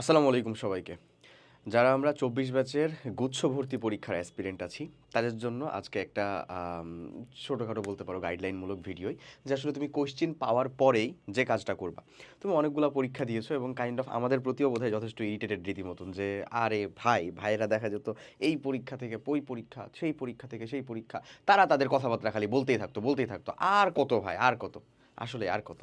আসসালামু আলাইকুম সবাইকে। যারা আমরা চব্বিশ ব্যাচের গুচ্ছ ভর্তি পরীক্ষার অ্যাসপিরেন্ট আছি, তাদের জন্য আজকে একটা ছোটোখাটো বলতে পারো গাইডলাইনমূলক ভিডিওই যে আসলে তুমি কোশ্চিন পাওয়ার পরেই যে কাজটা করবা। তুমি অনেকগুলো পরীক্ষা দিয়েছ এবং কাইন্ড অফ আমাদের প্রতিও বোধহয় যথেষ্ট ইরিটেটেড রীতিমতন যে, আরে ভাই, ভাইয়েরা দেখা যেত এই পরীক্ষা থেকে, ওই পরীক্ষা, সেই পরীক্ষা থেকে, সেই পরীক্ষা। তারা তাদের কথাবার্তা খালি বলতেই থাকতো বলতেই থাকতো, আর কত ভাই, আর কত? আসলে আর কত?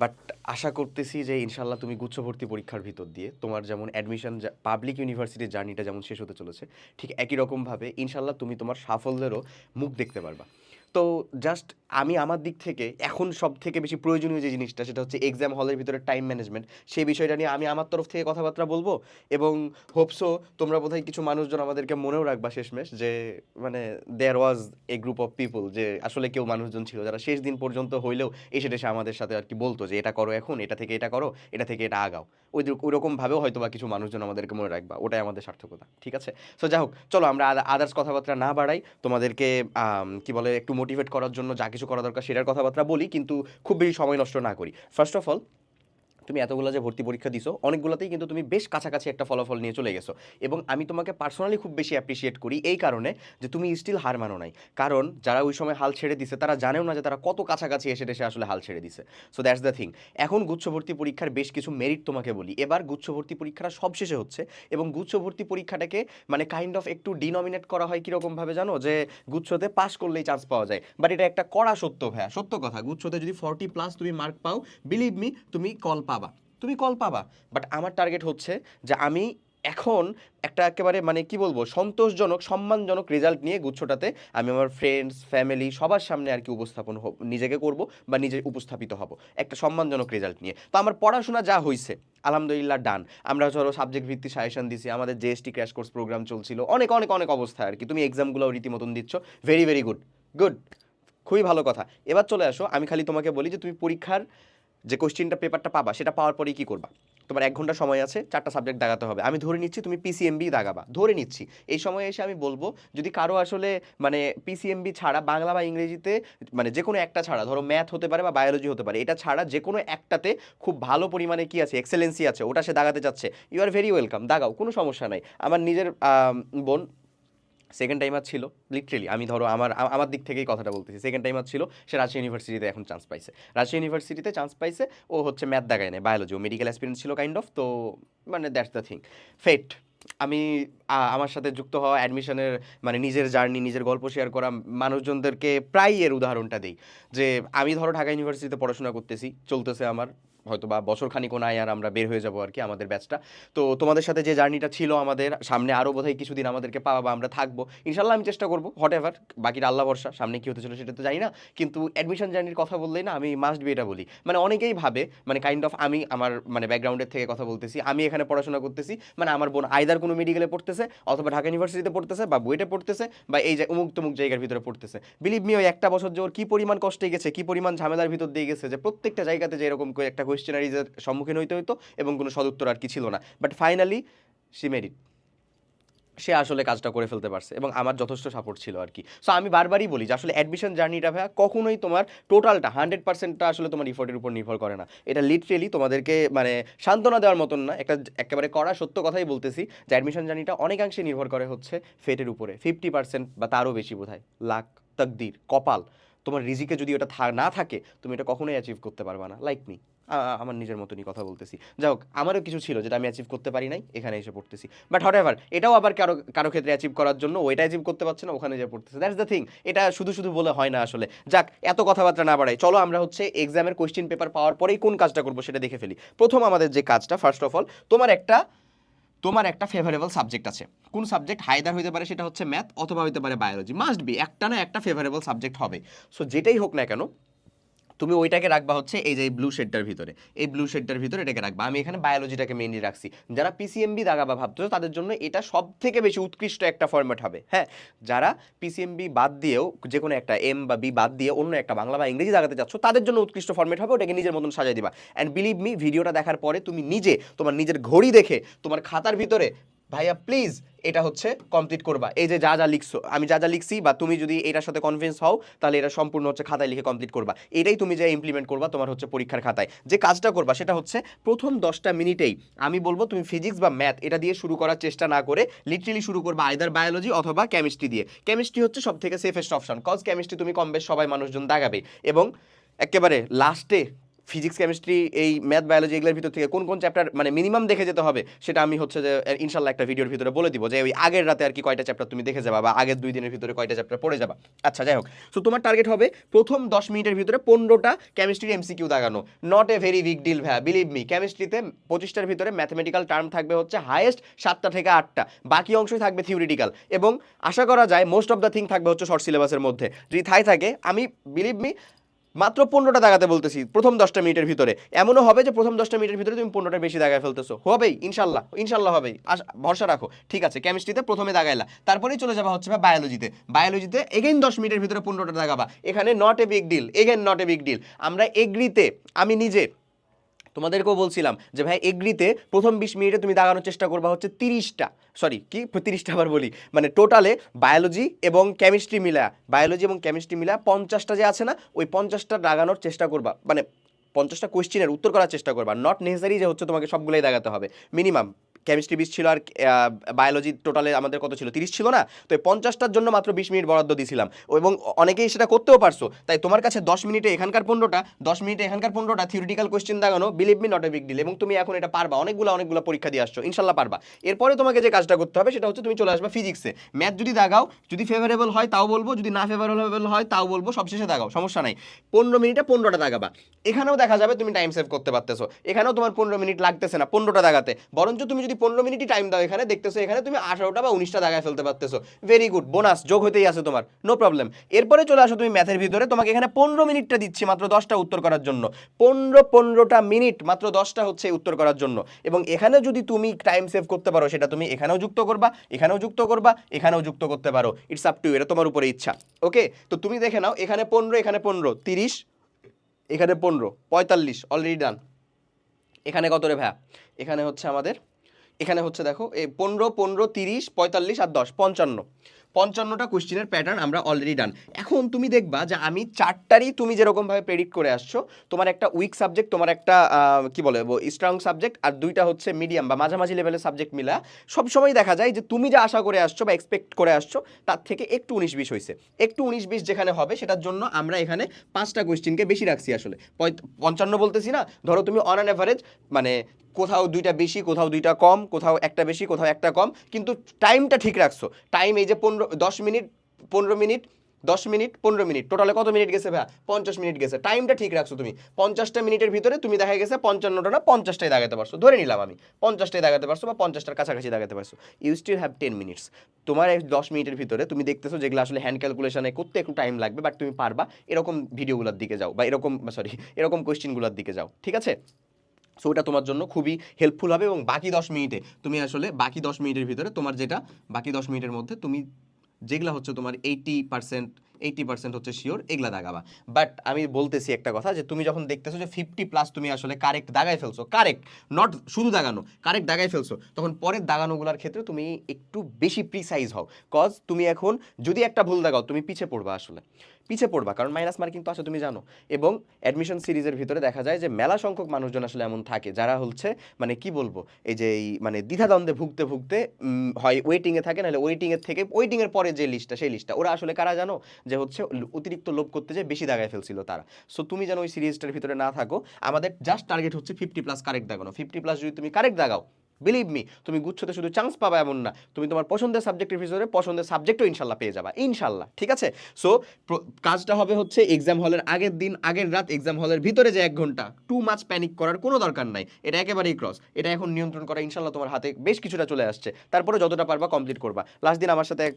বাট আশা করতেছি যে ইনশাল্লাহ তুমি গুচ্ছভর্তি পরীক্ষার ভিতর দিয়ে তোমার যেমন অ্যাডমিশন পাবলিক ইউনিভার্সিটির জার্নিটা যেমন শেষ হতে চলেছে, ঠিক একই রকমভাবে ইনশাল্লাহ তুমি তোমার সাফল্যেরও মুখ দেখতে পারবা। তো জাস্ট আমি আমার দিক থেকে এখন সব থেকে বেশি প্রয়োজনীয় যে জিনিসটা সেটা হচ্ছে এক্সাম হলের ভিতরে টাইম ম্যানেজমেন্ট সেই বিষয়টা নিয়ে আমি আমার তরফ থেকে কথাবার্তা বলব এবং হোপসো তোমরা বোধহয় কিছু মানুষজন আমাদেরকে মনেও রাখবা শেষমেশ যে মানে there was a group of people যে আসলে কেউ মানুষজন ছিল যারা শেষ দিন পর্যন্ত হইলেও এসে এসে আমাদের সাথে আর কি বলতো যে এটা করো এখন, এটা থেকে এটা করো, এটা থেকে এটা আগাও। ওই ওই রকমভাবেও হয়তো বা কিছু মানুষজন আমাদেরকে মনে রাখবা, ওটাই আমাদের সার্থকতা, ঠিক আছে? সো যাই হোক, চলো আমরা আদার্স কথাবার্তা না বাড়াই, তোমাদেরকে কি বলে, একটু মোটিভেট করার জন্য যা কিছু করা দরকার সেটার কথাবার্তা বলি, কিন্তু খুব বেশি সময় নষ্ট না করি। ফার্স্ট অফ অল তুমি এতগুলো যে ভর্তি পরীক্ষা দিছো, অনেকগুলোতেই কিন্তু তুমি বেশ কাছাকাছি একটা ফলাফল নিয়ে চলে গেছো। এবং আমি তোমাকে পার্সোনালি খুব বেশি অ্যাপ্রিসিয়েট করি এই কারণে যে তুমি স্টিল হার মানো নাই। কারণ যারা ওই সময় হাল ছেড়ে দিছে, তারা জানেও না যে তারা কত কাছাকাছি এসে এসে আসলে হাল ছেড়ে দিছে। সো দ্যাটস দ্য থিং এখন গুচ্ছভর্তি পরীক্ষার বেশ কিছু মেরিট তোমাকে বলি। এবার গুচ্ছভর্তি পরীক্ষাটা সব শেষে হচ্ছে এবং গুচ্ছভর্তি পরীক্ষাটাকে মানে কাইন্ড অফ একটু ডিনমিনেট করা হয় কীরকমভাবে জানো? যে গুচ্ছতে পাস করলেই চান্স পাওয়া যায়। বাট এটা একটা কড়া সত্য ভাইয়া। সত্য কথা, গুচ্ছতে যদি ফর্টি প্লাস তুমি মার্ক পাও বিলিভ মি তুমি কল পাবা, তুমি কল পাবা। বাট আমার টার্গেট হচ্ছে যে আমি এখন একটা একেবারে মানে কি বলব, সন্তোষজনক, সম্মানজনক রেজাল্ট নিয়ে গুচ্ছটাতে আমি আমার ফ্রেন্ডস ফ্যামিলি সবার সামনে আর কি উপস্থাপন নিজেকে করব বা নিজে উপস্থাপিত হব, একটা সম্মানজনক রেজাল্ট নিয়ে। তো আমার পড়াশোনা যা হয়েছে আলহামদুলিল্লাহ ডান আমরা ধরো সাবজেক্ট ভিত্তিক সাজেশন দিছি, আমাদের জিএসটি ক্র্যাশ কোর্স প্রোগ্রাম চলছিল, অনেক অনেক অনেক অবস্থা আর কি। তুমি এক্সামগুলো রীতিমতন দিচ্ছ ভেরি ভেরি গুড গুড খুবই ভালো কথা। এবার চলে আসো, আমি খালি তোমাকে বলি যে তুমি পরীক্ষার যে কোশ্চেনটা পেপারটা পাবা, সেটা পাওয়ার পরেই কী করবা? তোমার এক ঘণ্টা সময় আছে, চারটা সাবজেক্ট দাগাতে হবে। আমি ধরে নিচ্ছি তুমি পিসিএমবি দাগাবা, ধরে নিচ্ছি। এই সময় এসে আমি বলব, যদি কারও আসলে মানে পিসিএমবি ছাড়া বাংলা বা ইংরেজিতে মানে যে কোনো একটা ছাড়া, ধরো ম্যাথ হতে পারে বা বায়োলজি হতে পারে, এটা ছাড়া যে কোনো একটাতে খুব ভালো পরিমাণে কি আছে এক্সেলেন্সি আছে, ওটা সে দাগাতে চাচ্ছে ইউ আর ভেরি ওয়েলকাম দাগাও, কোনো সমস্যা নাই। আমার নিজের বোন সেকেন্ড টাইমার ছিল লিটারেলি আমি ধরো আমার আমার দিক থেকেই কথাটা বলতেছি। সেকেন্ড টাইমার ছিল, সে রাজশাহী ইউনিভার্সিটিতে এখন চান্স পাইছে। রাজশাহী ইউনিভার্সিটিতে চান্স পাইছে, ও হচ্ছে ম্যাথ দেখায় নেয় বায়োলজি ও মেডিকেল অ্যাসপিরেন্ট ছিল কাইন্ড অফ তো মানে দ্যাটস দ্য থিং ফেট আমি আমার সাথে যুক্ত হওয়া অ্যাডমিশনের মানে নিজের জার্নি নিজের গল্প শেয়ার করা মানুষজনদেরকে প্রায় এর উদাহরণটা দিই। যে, আমি ধরো ঢাকা ইউনিভার্সিটিতে পড়াশোনা করতেছি, চলতেছে আমার হয়তো বা বছর খানিক নাই আর আমরা বের হয়ে যাব আর কি আমাদের ব্যাচটা তো তোমাদের সাথে যে জার্নিটা ছিল আমাদের, সামনে আরও বোধহয় কিছুদিন আমাদেরকে পাওয়া বা আমরা থাকব ইনশাল্লাহ আমি চেষ্টা করব হট এভার বাকিটা আল্লাহ ভরসা, সামনে কী হতে চলে সেটা তো জানি না, কিন্তু অ্যাডমিশন জার্নির কথা বললেই না আমি মাস্ট বি এটা বলি। মানে অনেকেই ভাবে মানে কাইন্ড অফ আমি আমার মানে ব্যাকগ্রাউন্ডের থেকে কথা বলতেছি, আমি এখানে পড়াশোনা করতেছি মানে আমার বোন আইদার কোনো মেডিকেলে পড়তেছে, অথবা ঢাকা ইউনিভার্সিটিতে পড়তেছে, বা বুয়েটে পড়তেছে, বা এই যে উমুক তুমুক জায়গার ভিতরে পড়তেছে। বিলিভ মি ওই একটা বছর যে ওর কী পরিমাণ কষ্টে গেছে, কী পরিমাণ ঝামেলার ভিতর দিয়ে গেছে, যে প্রত্যেকটা জায়গাতে যে এরকম একটা কোয়েশ্চেনারিজের সম্মুখীন হইতে হইতো এবং কোনো সদুত্তর আর কি ছিল না। বাট ফাইনালি সি মেরিট সে আসলে কাজটা করে ফেলতে পারছে এবং আমার যথেষ্ট সাপোর্ট ছিল আর কি। সো আমি বারবারই বলি যে আসলে অ্যাডমিশন জার্নিটা ভাইয়া কখনোই তোমার টোটালটা হান্ড্রেড পার্সেন্টটা আসলে তোমার ইফোর্টের উপর নির্ভর করে না। এটা লিটারেলি তোমাদেরকে মানে সান্ত্বনা দেওয়ার মতন না। একটা একেবারে করা সত্য কথাই বলতেছি যে অ্যাডমিশন জার্নিটা অনেকাংশে নির্ভর করে হচ্ছে ফেটের উপরে। ফিফটি পার্সেন্ট বা তারও বেশি বোধ হয় লাক, তকদির, কপাল। তোমার রিজিকে যদি ওটা না থাকে, তুমি এটা কখনোই অ্যাচিভ করতে পারবা না। লাইক মি আমার নিজের মতনই কথা বলতেছি। যাই হোক, আমারও কিছু ছিল যেটা আমি অ্যাচিভ করতে পারি নাই, এখানে এসে পড়তেছি। বাট হট এভার এটাও আবার কারও কারও ক্ষেত্রে অ্যাচিভ করার জন্য ওইটা অ্যাচিভ করতে পারছে না, ওখানে যে পড়তেছে। দ্যাটস দ্য থিং এটা শুধু শুধু বলে হয় না আসলে। যাক, এত কথাবার্তা না বাড়াই, চলো আমরা হচ্ছে এক্সামের কোশ্চেন পেপার পাওয়ার পরেই কোন কাজটা করব সেটা দেখে ফেলি। প্রথম আমাদের যে কাজটা ফার্স্ট অফ অল তোমার একটা তোমার একটা ফেভারেবল সাবজেক্ট আছে। কোন সাবজেক্ট হায়দার হইতে পারে সেটা হচ্ছে ম্যাথ অথবা হইতে পারে বায়োলজি মাস্ট বি একটা না একটা ফেভারেবল সাবজেক্ট হবে। সো যেটাই হোক না কেন তুমি ওইটাকে রাখবা হচ্ছে এই যে ব্লু শেডটার ভিতরে। এই ব্লু শেডটার ভিতরে এটাকে রাখবা। আমি এখানে বায়োলজিটাকে মেইনলি রাখছি। যারা পিসিএমবি দাগাবা ভাবতেছো, তাদের জন্য এটা সব থেকে বেশি উৎকৃষ্ট একটা ফরম্যাট হবে। হ্যাঁ যারা পিসিএমবি বাদ দিয়েও যে কোনো একটা এম বা বি বাদ দিয়ে অন্য একটা বাংলা বা ইংরেজি দাগাতে চাচ্ছ, তাদের জন্য উৎকৃষ্ট ফরম্যাট হবে, ওটাকে নিজের মতন সাজাই দিবা। অ্যান্ড বিলিভ মি ভিডিওটা দেখার পরে তুমি নিজে তোমার নিজের ঘড়ি দেখে তোমার খাতার ভিতরে, ভাইয়া প্লিজ এটা হচ্ছে কমপ্লিট করবা। এই যে যা যা লিখছো, আমি যা যা লিখছি বা তুমি যদি এটার সাথে কনভিন্স হও, তাহলে এটা সম্পূর্ণ হচ্ছে খাতায় লিখে কমপ্লিট করবা। এটাই তুমি যে ইমপ্লিমেন্ট করবা, তোমার হচ্ছে পরীক্ষার খাতায়। যে কাজটা করবা, সেটা হচ্ছে প্রথম দশটা মিনিটেই আমি বলব তুমি ফিজিক্স বা ম্যাথ এটা দিয়ে শুরু করার চেষ্টা না করে লিটারেলি শুরু করবা আইদার বায়োলজি অথবা কেমিস্ট্রি দিয়ে। কেমিস্ট্রি হচ্ছে সব থেকে সেফেস্ট অপশন কজ কেমিস্ট্রি তুমি কম বেশ সবাই মানুষজন দাগাবে। এবং একেবারে লাস্টে ফিজিক্স, কেমিস্ট্রি, এই ম্যাথ, বায়োলজি এগুলোর ভিতর থেকে কোন কোন চ্যাপ্টার মানে মিনিমাম দেখে যেতে হবে, সেটা আমি হচ্ছে যে ইনশাল্লাহ একটা ভিডিওর ভিতরে বলে দিব যে, ওই আগের রাতে আর কি কয়টা চ্যাপ্টার তুমি দেখে যাবা বা আগের দুই দিনের ভিতরে কয়টা চ্যাপ্টার পড়ে যাবা। আচ্ছা যাই হোক। সো তোমার টার্গেট হবে প্রথম দশ মিনিটের ভিতরে পনেরোটা কেমিস্ট্রির MCQ দাগানো। Not a very big deal ভ্যা believe me কেমিস্ট্রিতে পঁচিশটার ভিতরে ম্যাথমেটিক্যাল টার্ম থাকবে হচ্ছে হায়েস্ট সাতটা থেকে আটটা। বাকি অংশই থাকবে থিওরিটিক্যাল এবং আশা করা যায় মোস্ট অফ দ্য থিং থাকবে হচ্ছে শর্ট সিলেবাসের মধ্যে। যদি থাই থাকে, আমি বিলিভ মি মাত্র পনেরোটা দাগাতে বলতেছি, প্রথম দশটা মিনিটের ভিতরে। এমনও হবে যে প্রথম দশটা মিনিটের ভিতরে তুমি পনেরোটা বেশি দাগায় ফেলতেছো। হবেই, ইনশাল্লাহ ইনশাল্লাহ হবেই। ভরসা রাখো। ঠিক আছে কেমিস্ট্রিতে প্রথমে দাগাইলা। তারপরেই চলে যাবা হচ্ছে বায়োলজিতে বায়োলজিতে এগেন দশ মিনিটের ভিতরে পনেরোটা দাগাবা। এখানে not a big deal again not a big deal আমরা এগ্রিতে আমি নিজে তোমাদেরকেও বলছিলাম যে ভাই, এগ্রিতে প্রথম বিশ মিনিটে তুমি দাগানোর চেষ্টা করবা হচ্ছে তিরিশটা সরি কি? তিরিশটা আবার বলি। মানে টোটালে বায়োলজি এবং কেমিস্ট্রি মিলা বায়োলজি এবং কেমিস্ট্রি মিলা পঞ্চাশটা যে আছে না, ওই পঞ্চাশটা দাগানোর চেষ্টা করবা। মানে পঞ্চাশটা কোয়েশ্চেনের উত্তর করার চেষ্টা করবা নট নেসেসারি যে হচ্ছে তোমাকে সবগুলোই দাগাতে হবে মিনিমাম কেমিস্ট্রি বিশ ছিল আর বায়োলজি টোটালে আমাদের কত ছিল? তিরিশ ছিল না? তো পঞ্চাশটার জন্য মাত্র বিশ মিনিট বরাদ্দ দিয়েছিলাম এবং অনেকেই সেটা করতেও পারছ। তাই তোমার কাছে দশ মিনিটে এখানকার পনেরোটা, দশ মিনিটে এখানকার পনেরোটা theoretical question দাগানো believe me not a big deal এবং তুমি এখন এটা পারবা, অনেকগুলো অনেকগুলো পরীক্ষা দিয়ে আসছো। ইনশাল্লাহ পারবা। এরপরে তোমাকে যে কাজটা করতে হবে, সেটা হচ্ছে তুমি চলে আসবে ফিজিক্সে ম্যাথ যদি দাগাও, যদি ফেভারেবল হয়, তাও বলব। যদি না ফেভারেবল হয়, তাও বলব। সবশেষে দাগাও, সমস্যা নাই। পনেরো মিনিটে পনেরোটা দাগাবা। এখানেও দেখা যাবে তুমি টাইম সেভ করতে পারতেছো। এখানেও তোমার পনেরো মিনিট লাগতেছে না, পনেরোটা দাগাতে। বরঞ্চ তুমি যদি পনেরো মিনিটই টাইম দাও এখানে, দেখতেছো এখানে তুমি আঠারোটা বা উনিশটা দাগায় ফেলতে পারতেছো। ভেরি গুড বোনাস যোগ হতেই আছে তোমার নো প্রবলেম এরপরে চলে আসো তুমি ম্যাথের ভিতরে, তোমাকে এখানে পনেরো মিনিটটা দিচ্ছি মাত্র দশটা উত্তর করার জন্য। পনেরো পনেরোটা মিনিট মাত্র দশটা হচ্ছে উত্তর করার জন্য। এবং এখানে যদি তুমি টাইম সেভ করতে পারো, সেটা তুমি এখানেও যুক্ত করবা, এখানেও যুক্ত করবা, এখানেও যুক্ত করতে পারো। ইটস আপ টু এটা তোমার উপরে ইচ্ছা। ওকে তো তুমি দেখে নাও, এখানে পনেরো এখানে পনেরো, তিরিশ, এখানে পনেরো, পঁয়তাল্লিশ অলরেডি ডান এখানে কত রে ভাইয়া? এখানে হচ্ছে আমাদের এখানে হচ্ছে দেখো এই পনেরো পনেরো, তিরিশ, পঁয়তাল্লিশ আর দশ, পঞ্চান্ন। পঞ্চান্নটা কোশ্চেনের প্যাটার্ন আমরা অলরেডি ডান এখন তুমি দেখবা যে আমি চারটারই তুমি যেরকমভাবে প্রেডিক্ট করে আসছো, তোমার একটা উইক সাবজেক্ট তোমার একটা কি বলে স্ট্রং সাবজেক্ট আর দুইটা হচ্ছে মিডিয়াম বা মাঝামাঝি লেভেলের সাবজেক্ট মিলা সব সবসময় দেখা যায় যে তুমি যা আশা করে আসছো বা এক্সপেক্ট করে আসছো, তার থেকে একটু উনিশ বিশ হয়েছে একটু উনিশ বিশ যেখানে হবে, সেটার জন্য আমরা এখানে পাঁচটা কোয়েশ্চেনকে বেশি রাখছি আসলে। পঞ্চান্ন বলতেছি না, ধরো তুমি অন অ্যান অ্যাভারেজ মানে কোথাও দুইটা বেশি, কোথাও দুইটা কম, কোথাও একটা বেশি, কোথাও একটা কম। কিন্তু টাইমটা ঠিক রাখছো। টাইম এই যে পনেরো, দশ মিনিট, পনেরো মিনিট, দশ মিনিট, পনেরো মিনিট। টোটালে কত মিনিট গেছে ভাই পঞ্চাশ মিনিট গেছে। টাইমটা ঠিক রাখছো তুমি। পঞ্চাশটা মিনিটের ভিতরে তুমি দেখা গেছে পঞ্চান্নটা না পঞ্চাশটাই দাগাতে পারছ। ধরে নিলাম আমি। পঞ্চাশটাই দাগাতে পারছ বা পঞ্চাশটার কাছাকাছি দাগাতে পারছ। You still have ten minutes তোমার এই দশ মিনিটের ভিতরে তুমি দেখতেছো যেগুলো আসলে হ্যান্ড ক্যালকুলেশনে করতে একটু টাইম লাগবে বাট তুমি পারবা এরকম ভিডিওগুলোর দিকে যাও বা এরকম সরি এরকম কোয়েশ্চেনগুলোর দিকে যাও। ঠিক আছে? সো ওটা তোমার জন্য খুবই হেল্পফুল হবে এবং বাকি দশ মিনিটে তুমি আসলে বাকি দশ মিনিটের ভিতরে তোমার যেটা বাকি দশ মিনিটের মধ্যে তুমি যেগুলা হচ্ছে তোমার এইটি পার্সেন্ট এইটি পার্সেন্ট হচ্ছে শিওর এগুলা দাগাবা। বাট আমি বলতেছি একটা কথা যে তুমি যখন দেখতেছো যে ফিফটি প্লাস তুমি আসলে কারেক্ট দাগায় ফেলছো কারেক্ট নট শুধু দাগানো কারেক্ট দাগায় ফেলছো, তখন পরের দাগানোগুলোর ক্ষেত্রে তুমি একটু বেশি প্রিসাইজ হও। কজ তুমি এখন যদি একটা ভুল দাগাও, তুমি পিছে পড়বা আসলে। পিছে পড়বা, কারণ মাইনাস মার্কিং তো আছে, তুমি জানো। এবং অ্যাডমিশন সিরিজের ভিতরে দেখা যায় যে মেলা সংখ্যক মানুষজন আসলে এমন থাকে, যারা হচ্ছে মানে কি বলব, এই যে এই মানে দ্বিধাদ্বন্দ্বে ভুগতে ভুগতে হয় ওয়েটিংয়ে থাকে, নাহলে ওয়েটিংয়ের থেকে ওয়েটিংয়ের পরে যে লিস্টটা সেই লিস্টটা ওরা আসলে কারা জানো? যে হচ্ছে, অতিরিক্ত লোভ করতে যে বেশি দাগায় ফেলছিল তারা। সো তুমি যেন ওই সিরিজটার ভিতরে না থাকো, আমাদের জাস্ট টার্গেট হচ্ছে ফিফটি প্লাস কারেক্ট দাগানো। ফিফটি প্লাস যদি তুমি কারেক্ট দাগাও বিলিভ মি তুমি গুচ্ছতে শুধু চান্স পাবা এমন না। তুমি তোমার পছন্দের সাবজেক্টের ভিতরে পছন্দের সাবজেক্টও ইনশাল্লাহ পেয়ে যাবা। ইনশাল্লাহ, ঠিক আছে? সো কাজটা হবে হচ্ছে এক্সাম হলের আগের দিন, আগের রাত এক্সাম হলের ভিতরে যে এক ঘণ্টা। টু মাচ প্যানিক করার কোনো দরকার নাই। এটা একেবারেই ক্রস এটা এখন নিয়ন্ত্রণ করা ইনশাল্লাহ তোমার হাতে বেশ কিছুটা চলে আসছে। তারপরে যতটা পারবা কমপ্লিট করবা। লাস্ট দিন আমার সাথে এক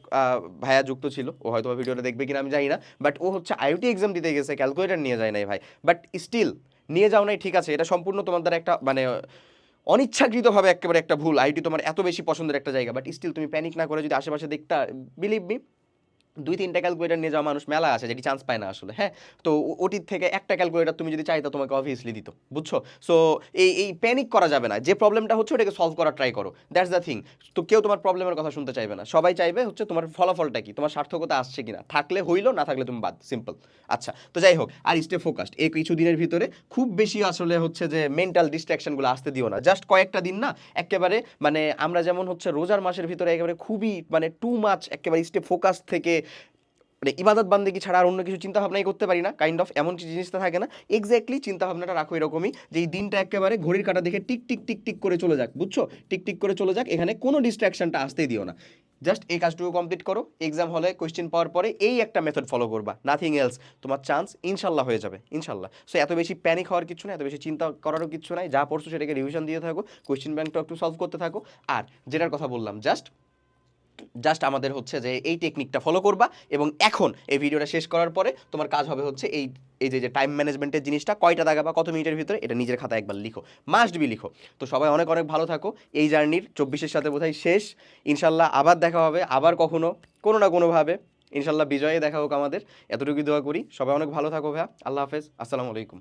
ভাইয়া যুক্ত ছিল। ও হয়তো ভিডিওটা দেখবে কিনা আমি জানি না। বাট ও হচ্ছে আইওটি এক্সাম দিতে গেছে ক্যালকুলেটার নিয়ে যায় নাই ভাই। বাট স্টিল নিয়ে যাও নাই, ঠিক আছে? এটা সম্পূর্ণ তোমার দ্বারা একটা মানে অনিচ্ছাকৃতভাবে একেবারে একটা ভুল, আইটি তোমার এত বেশি পছন্দের একটা জায়গা বাট স্টিল তুমি প্যানিক না করে যদি আশেপাশে দেখতা বিলিভ মি দুই তিনটা ক্যালকুলেটার নিয়ে যাওয়া মানুষ মেলা আছে যেটি চান্স পায় না আসলে হ্যাঁ? তো ওটির থেকে একটা ক্যালকুলেটার তুমি যদি চাইতো তোমাকে অবভিয়াসলি দিত, বুঝছ? সো এই এই প্যানিক করা যাবে না। যে প্রবলেমটা হচ্ছে ওটাকে সলভ করার ট্রাই করো। দ্যাটস দ্য থিং তো কেউ তোমার প্রবলেমের কথা শুনতে চাইবে না। সবাই চাইবে হচ্ছে তোমার ফলাফলটা কি, তোমার সার্থকতা আসছে কিনা। থাকলে হইল, না থাকলে তুমি বাদ সিম্পল আচ্ছা তো যাই হোক, আর স্টে ফোকাসড এই কিছু দিনের ভিতরে খুব বেশি আসলে হচ্ছে যে মেন্টাল ডিস্ট্রাকশনগুলো আসতে দিও না। জাস্ট কয়েকটা দিন না, একেবারে মানে আমরা যেমন হচ্ছে রোজার মাসের ভিতরে একেবারে খুবই মানে টু মাছ একেবারে স্টে ফোকাস থেকে মানে ইবাদত বান্দেকি ছাড়া আর অন্য কিছু চিন্তা ভাবনাই করতে পারি না কাইন্ড অফ এমন কিছু জিনিসটা থাকে না। এক্স্যাক্টলি চিন্তা ভাবনাটা রাখো এরকমই যে এই দিনটা একেবারে ঘড়ির কাঁটা দেখে টিক টিক টিক টিক করে চলে যাক, বুঝছ? টিক টিক করে চলে যাক, এখানে কোনো ডিস্ট্রাকশনটা আসতেই দিও না। জাস্ট এই কাজটুকু কমপ্লিট করো এক্সাম হলে কোয়েশ্চেন পাওয়ার পরে এই একটা মেথড ফলো করবা নাথিং এলস তোমার চান্স ইনশাল্লাহ হয়ে যাবে, ইনশাল্লাহ। সো এত বেশি প্যানিক হওয়ার কিছু না এত বেশি চিন্তা করারও কিছু নাই, যা পড়ছো সেটাকে রিভিশন দিয়ে থাকো কোয়েশ্চেন ব্যাংকটা একটু সলভ করতে থাকো। আর যেটার কথা বললাম জাস্ট জাস্ট আমাদের হচ্ছে যে এই টেকনিকটা ফলো করবা এবং এখন এই ভিডিওটা শেষ করার পরে তোমার কাজ হবে হচ্ছে এই এই যে যে টাইম ম্যানেজমেন্টের জিনিসটা, কয়টা দাগা বা কত মিনিটের ভিতরে এটা নিজের খাতায় একবার লিখো। মাস্ট বি লিখো। তো সবাই অনেক অনেক ভালো থাকো। এই জার্নির চব্বিশের সাথে বোধহয় শেষ। ইনশাল্লাহ আবার দেখা হবে, আবার কখনো, কোনো না কোনোভাবে। ইনশাল্লাহ বিজয়ে দেখা হোক আমাদের। এতটুকুই দোয়া করি। সবাই অনেক ভালো থাকো ভাইয়া। আল্লাহ হাফেজ। আসসালামু আলাইকুম।